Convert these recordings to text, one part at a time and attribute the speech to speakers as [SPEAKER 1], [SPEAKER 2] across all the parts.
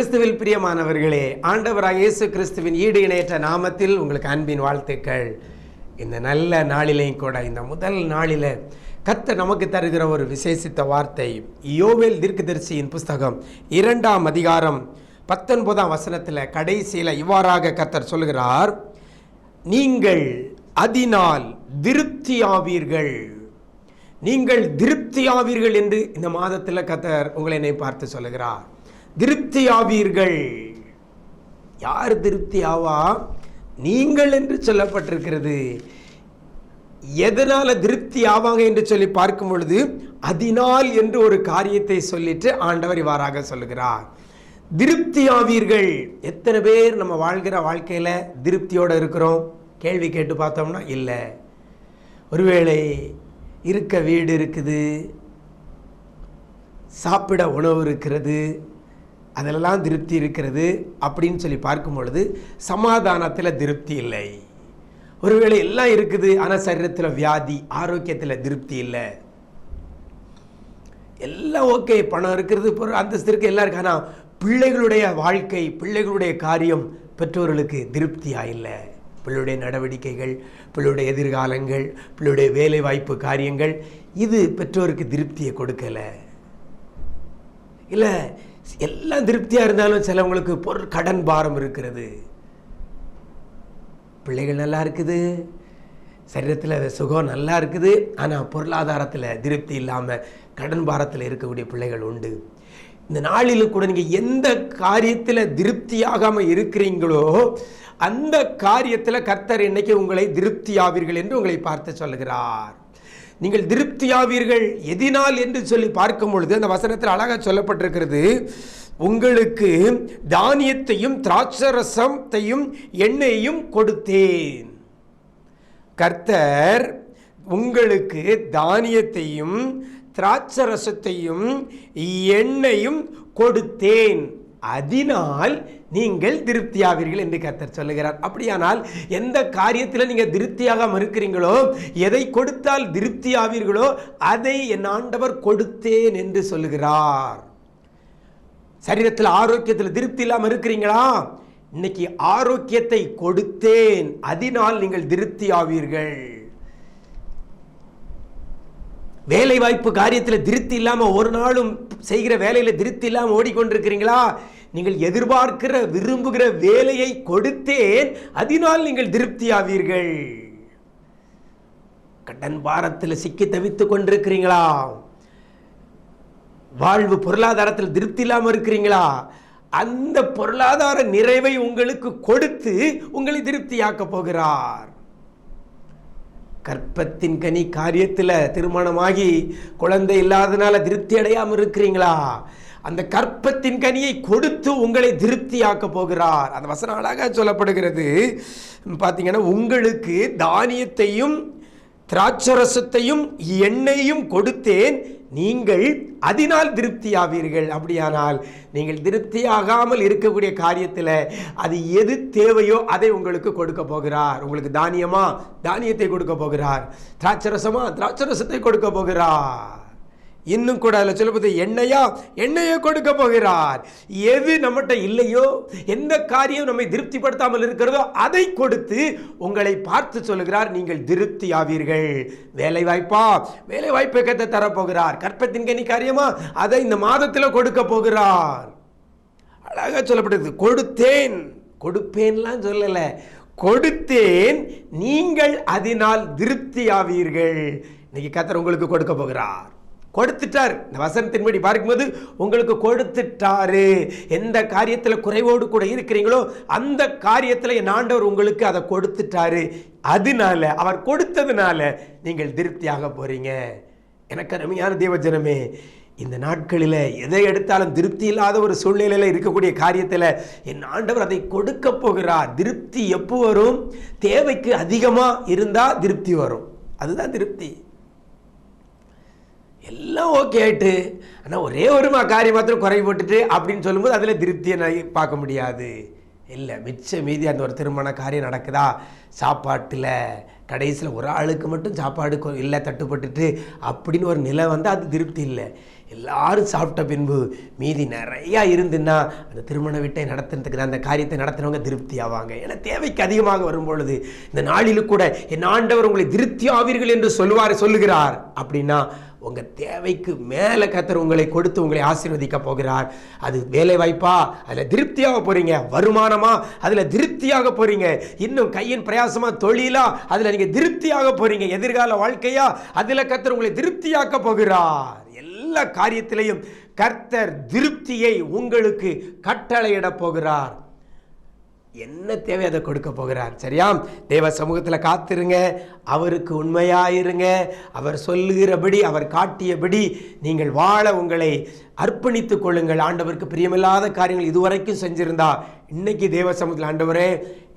[SPEAKER 1] கிறிஸ்துவில் பிரியமானவர்களே ஆண்டவராக இயேசு கிறிஸ்துவின் ஈடு இணையற்ற நாமத்தில் உங்களுக்கு அன்பின் வாழ்த்துக்கள். இந்த நல்ல நாளிலையும் கூட இந்த முதல் நாளில கத்த நமக்கு தருகிற ஒரு விசேஷித்த வார்த்தை யோவேல் தீர்க்கதரிசியின் புஸ்தகம் இரண்டாம் அதிகாரம் பத்தொன்பதாம் வசனத்தில் கடைசியில் இவ்வாறாக கத்தர் சொல்கிறார் நீங்கள் அதனால் திருப்தியாவீர்கள். நீங்கள் திருப்தியாவீர்கள் என்று இந்த மாதத்தில் கத்தர் உங்களை என்னை பார்த்து திருப்தி திருப்தியாவீர்கள். யார் திருப்தி ஆவா நீங்கள் என்று சொல்லப்பட்டிருக்கிறது. எதனால திருப்தி ஆவாங்க என்று சொல்லி பார்க்கும் பொழுது அதனால் என்று ஒரு காரியத்தை சொல்லிட்டு ஆண்டவர் இவ்வாறாக சொல்லுகிறார். திருப்தி ஆவீர்கள் எத்தனை பேர் நம்ம வாழ்கிற வாழ்க்கையில திருப்தியோட இருக்கிறோம்? கேள்வி கேட்டு பார்த்தோம்னா இல்லை. ஒருவேளை இருக்க வீடு இருக்குது சாப்பிட உணவு இருக்கிறது அதிலெல்லாம் திருப்தி இருக்கிறது அப்படின்னு சொல்லி பார்க்கும் பொழுது சமாதானத்தில் திருப்தி இல்லை. ஒருவேளை எல்லாம் இருக்குது ஆனால் சரீரத்தில் வியாதி ஆரோக்கியத்தில் திருப்தி இல்லை. எல்லாம் ஓகே பணம் இருக்கிறது பொருள் அந்தஸ்து இருக்குது எல்லாம் இருக்கு ஆனால் பிள்ளைகளுடைய வாழ்க்கை பிள்ளைகளுடைய காரியம் பெற்றோர்களுக்கு திருப்தியாக இல்லை. பிள்ளையுடைய நடவடிக்கைகள் பிள்ளையுடைய எதிர்காலங்கள் பிள்ளையுடைய வேலை வாய்ப்பு காரியங்கள் இது பெற்றோருக்கு திருப்தியை கொடுக்கலை. இல்லை எல்லாம் திருப்தியாக இருந்தாலும் சிலவங்களுக்கு பொருள் கடன் பாரம் இருக்கிறது. பிள்ளைகள் நல்லா இருக்குது. சரீரத்தில் சுகம் நல்லா இருக்குது. ஆனால் பொருளாதாரத்தில் திருப்தி இல்லாமல் கடன் பாரத்தில் இருக்கக்கூடிய பிள்ளைகள் உண்டு. இந்த நாளில் கூட நீங்கள் எந்த காரியத்தில் திருப்தியாகாமல் இருக்கிறீங்களோ அந்த காரியத்தில் கர்த்தர் இன்னைக்கு உங்களை திருப்தியாவீர்கள் என்று உங்களை பார்த்து சொல்லுகிறார். நீங்கள் திருப்தியாவீர்கள். எதினால் என்று சொல்லி பார்க்கும் பொழுது அந்த வசனத்தில் அழகாக சொல்லப்பட்டிருக்கிறது. உங்களுக்கு தானியத்தையும் திராட்சரசத்தையும் எண்ணெயையும் கொடுத்தேன். கர்த்தர் உங்களுக்கு தானியத்தையும் திராட்சரசத்தையும் எண்ணெயும் கொடுத்தேன். அதனால் நீங்கள் திருப்தியாவீர்கள் என்று கர்த்தர் சொல்லுகிறார். அப்படியானால் எந்த காரியத்தில் நீங்கள் திருப்தியாக மறுக்கிறீங்களோ எதை கொடுத்தால் திருப்தியாவீர்களோ அதை என் ஆண்டவர் கொடுத்தேன் என்று சொல்லுகிறார். சரீரத்தில் ஆரோக்கியத்தில் திருப்தி இல்லாமல் இருக்கிறீங்களா? இன்னைக்கு ஆரோக்கியத்தை கொடுத்தேன். அதனால் நீங்கள் திருப்தியாவீர்கள். வேலை வாய்ப்பு காரியத்தில் திருப்தி இல்லாமல் ஒரு நாளும் செய்கிற வேலையில் திருப்தி இல்லாமல் ஓடிக்கொண்டிருக்கிறீங்களா? நீங்கள் எதிர்பார்க்கிற விரும்புகிற வேலையை கொடுத்தேன் அதனால் நீங்கள் திருப்தி ஆவீர்கள் கடன் பாரத்தில் சிக்கி தவித்துக் கொண்டிருக்கிறீங்களா? வாழ்வு பொருளாதாரத்தில் திருப்தி இல்லாமல் இருக்கிறீங்களா? அந்த பொருளாதார நிறைவை உங்களுக்கு கொடுத்து உங்களை திருப்தியாக்கப் போகிறார். கற்பத்தின் கனி காரியத்தில் திருமணமாகி குழந்தை இல்லாதனால திருப்தி அடையாமல் இருக்கிறீங்களா? அந்த கற்பத்தின் கனியை கொடுத்து உங்களை திருப்தியாக்க போகிறார். அந்த வசனம் அழகாக சொல்லப்படுகிறது. பார்த்தீங்கன்னா உங்களுக்கு தானியத்தையும் திராட்சரசத்தையும் எண்ணெயும் கொடுத்தேன். நீங்கள் அதனால் திருப்தியாவீர்கள். அப்படியானால் நீங்கள் திருப்தியாகாமல் இருக்கக்கூடிய காரியத்தில் அது எது தேவையோ அதை உங்களுக்கு கொடுக்க போகிறார். உங்களுக்கு தானியமா? தானியத்தை கொடுக்க போகிறார். திராட்சரசமா? திராட்சரசத்தை கொடுக்க போகிறார். இன்னும் கூட அதில் சொல்லப்போது எண்ணெயா எண்ணெயை கொடுக்க போகிறார். எது நம்மகிட்ட இல்லையோ எந்த காரியம் நம்மை திருப்திப்படுத்தாமல் இருக்கிறதோ அதை கொடுத்து உங்களை பார்த்து சொல்லுகிறார். நீங்கள் திருப்தி ஆவீர்கள். வேலை வாய்ப்பா வேலை வாய்ப்பை கத்த தரப்போகிறார். கற்பத்தின் கனி காரியமா? அதை இந்த மாதத்தில் கொடுக்க போகிறார். அழகாக சொல்லப்பட்டது. கொடுத்தேன். கொடுப்பேன்லாம் சொல்லலை. கொடுத்தேன். நீங்கள் அதனால் திருப்தி ஆவீர்கள். இன்னைக்கு கத்தர் உங்களுக்கு கொடுக்க போகிறார். கொடுத்துட்டார். இந்த வசனத்தின்படி பார்க்கும்போது உங்களுக்கு கொடுத்துட்டாரு. எந்த காரியத்தில் குறைவோடு கூட இருக்கிறீங்களோ அந்த காரியத்தில் என் ஆண்டவர் உங்களுக்கு அதை கொடுத்துட்டாரு. அதனால அவர் கொடுத்ததுனால நீங்கள் திருப்தியாக போறீங்க. எனக்கு அருமையான தேவஜனமே இந்த நாட்களில் எதை எடுத்தாலும் திருப்தி இல்லாத ஒரு சூழ்நிலையில் இருக்கக்கூடிய காரியத்தில் என் ஆண்டவர் அதை கொடுக்க போகிறார். திருப்தி எப்போ வரும்? தேவைக்கு அதிகமாக இருந்தால் திருப்தி வரும். அதுதான் திருப்தி. எல்லாம் ஓகே ஆகிட்டு ஆனால் ஒரே ஒரு மா- காரியம் மாத்திரம் குறை போட்டுட்டு அப்படின்னு சொல்லும்போது அதில் திருப்தியை நான் பார்க்க முடியாது. இல்லை மிச்ச மீதி அந்த ஒரு திருமண காரியம் நடக்குதா? சாப்பாட்டில் கடைசியில் ஒரு ஆளுக்கு மட்டும் சாப்பாடு இல்லை தட்டுப்பட்டுட்டு அப்படின்னு ஒரு நிலை வந்து அது திருப்தி இல்லை. எல்லாரும் சாப்பிட்ட பின்பு மீதி நிறையா இருந்துன்னா அந்த திருமண வீட்டை நடத்துறதுக்கு அந்த காரியத்தை நடத்துனவங்க திருப்தி ஆவாங்க. ஏன்னா தேவைக்கு அதிகமாக வரும்பொழுது இந்த நாளிலும் கூட என் ஆண்டவர் உங்களை திருப்தி ஆவீர்கள் என்று சொல்லுவார் சொல்லுகிறார் அப்படின்னா உங்கள் தேவைக்கு மேலே கத்தர் உங்களை கொடுத்து உங்களை ஆசீர்வதிக்க போகிறார். அது வேலை வாய்ப்பா அதில் திருப்தியாக போகிறீங்க வருமானமா? அதில் திருப்தியாக போகிறீங்க இன்னும் கையின் பிரயாசமாக தொழிலா? அதில் நீங்கள் திருப்தியாக போகிறீங்க எதிர்கால வாழ்க்கையா? அதில் கத்தர் உங்களை திருப்தியாக்க போகிறார். எல்லா காரியத்திலையும் கர்த்தர் திருப்தியை உங்களுக்கு கட்டளையிட போகிறார். என்ன தேவை அதை கொடுக்க போகிறார்? சரியா? தேவ சமூகத்தில் காத்திருங்க. அவருக்கு உண்மையாயிருங்க. அவர் சொல்லுகிறபடி அவர் காட்டியபடி நீங்கள் வாழ உங்களை அர்ப்பணித்துக் கொள்ளுங்கள். ஆண்டவருக்கு பிரியமில்லாத காரியங்கள் இதுவரைக்கும் செஞ்சிருந்தா இன்னைக்கு தேவ சமூகத்தில் ஆண்டவரே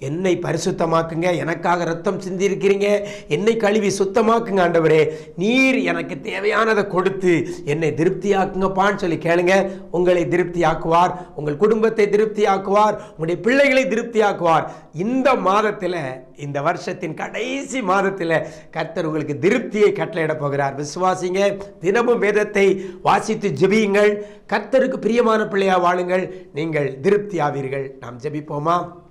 [SPEAKER 1] என்னை பரிசுத்தமாக்குங்க எனக்காக ரத்தம் சிந்தியிருக்கிறீங்க என்னை கழுவி சுத்தமாக்குங்க ஆண்டவரே நீர் எனக்கு தேவையானதை கொடுத்து என்னை திருப்தியாக்குங்கப்பான்னு சொல்லி கேளுங்க. உங்களை திருப்தியாக்குவார் உங்கள் குடும்பத்தை திருப்தியாக்குவார் உங்களுடைய பிள்ளைகளை திருப்தியாக்குவார். இந்த மாதத்தில் இந்த வருஷத்தின் கடைசி மாதத்தில் கர்த்தர் உங்களுக்கு திருப்தியை கட்டளையிட போகிறார். விசுவாசிங்க தினமும் வேதத்தை வாசித்து ஜெபியுங்கள். கர்த்தருக்கு பிரியமான பிள்ளையா வாழுங்கள். நீங்கள் திருப்தி ஆவீர்கள். நாம் ஜெபிப்போமா?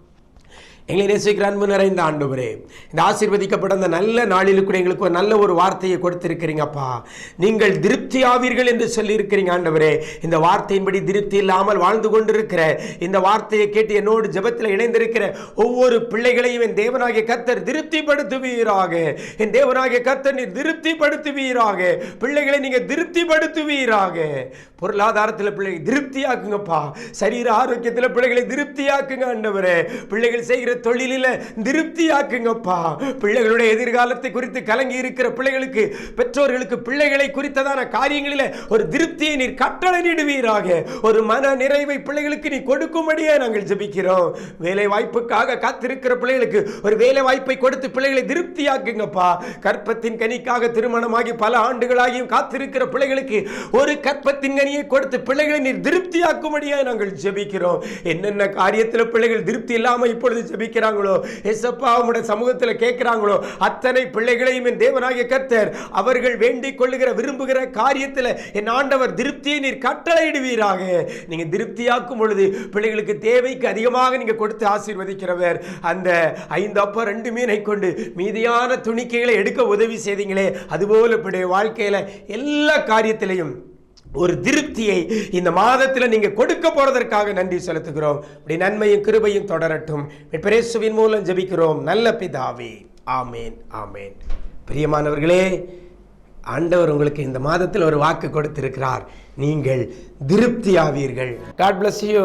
[SPEAKER 1] எங்களை நேசிக்கிற அன்பு நிறைந்த ஆண்டவரே இந்த ஆசீர்வதிக்கப்பட்ட அந்த நல்ல நாளில் கூட எங்களுக்கு ஒரு நல்ல ஒரு வார்த்தையை கொடுத்திருக்கிறீங்கப்பா நீங்கள் திருப்தி ஆவீர்கள் என்று சொல்லியிருக்கிறீங்க ஆண்டவரே. இந்த வார்த்தையின்படி திருப்தி இல்லாமல் வாழ்ந்து கொண்டிருக்கிற இந்த வார்த்தையை கேட்டு என்னோடு ஜபத்தில் இணைந்திருக்கிற ஒவ்வொரு பிள்ளைகளையும் என் தேவனாகிய கத்தர் திருப்திப்படுத்துவீராக. என் தேவனாகிய கத்தர் நீர் திருப்திப்படுத்துவீராக. பிள்ளைகளை நீங்கள் திருப்திப்படுத்துவீராக. பொருளாதாரத்தில் பிள்ளைகளை திருப்தியாக்குங்கப்பா. சரீர ஆரோக்கியத்தில் பிள்ளைகளை திருப்தியாக்குங்க ஆண்டவரே. பிள்ளைகள் செய்கிற தொழிலில் திருப்தியாக்குங்கப்பா பிள்ளைகளுடைய எதிர்காலத்தை குறித்து கலங்கி இருக்கிற பிள்ளைகளுக்கு பெற்றோர்களுக்கு பிள்ளைகளை குறித்ததான காரியங்களில் ஒரு திருப்தியை நீர் கட்டளையிடுவீராக. ஒரு மன நிறைவை பிள்ளைகளுக்கு நீ கொடுக்கும்படியே நாங்கள் ஜபிக்கிறோம். வேலை வாய்ப்புக்காக காத்திருக்கிற பிள்ளைகளுக்கு ஒரு வேலை வாய்ப்பை கொடுத்து பிள்ளைகளை திருப்தியாக்குங்கப்பா. கற்பத்தின் கனிக்காக திருமணமாகி பல ஆண்டுகளாகியும் காத்திருக்கிற பிள்ளைகளுக்கு ஒரு கற்பத்தின் கனியை கொடுத்து பிள்ளைகளை நீர் திருப்தியாக்கும்படியே நாங்கள் ஜெபிக்கிறோம். என்னென்ன காரியத்தில் பிள்ளைகள் திருப்தி இல்லாமல் இப்பொழுது ஜெபிக்கிறாங்களோ? எசப்பா உம்முடைய சமூகத்தில் கேட்கிறாங்களோ? அத்தனை பிள்ளைகளையும் என் தேவனாகிய கர்த்தர் அவர்கள் வேண்டிக் கொள்ளுகிற விரும்புகிற காரியத்தில் என் ஆண்டவர் திருப்தியை நீர் கட்டளையிடுவீராக. நீங்க திருப்தியாக்கும் பொழுது பிள்ளைகளுக்கு தேவைக்கு அதிகமாக நீங்க கொடுத்து ஆசீர்வதிக்கிறவர். அந்த ஐந்து அப்பா ரெண்டு மீனை கொண்டு மீதியான துணிக்கைகளை எடுக்க உதவி செய்தீங்களே. அதுபோல இப்படி வாழ்க்கையில எல்லா காரியத்திலையும் ஒரு திருப்தியை இந்த மாதத்தில் நீங்கள் கொடுக்க போறதற்காக நன்றி செலுத்துகிறோம். இப்படி நன்மையும் கிருபையும் தொடரட்டும். பிரேசுவின் மூலம் ஜெபிக்கிறோம். நல்ல பிதாவே. ஆமேன் ஆமேன். பிரியமானவர்களே ஆண்டவர் உங்களுக்கு இந்த மாதத்தில் ஒரு வாக்கு கொடுத்திருக்கிறார். நீங்கள் திருப்தியாவீர்கள். God bless
[SPEAKER 2] you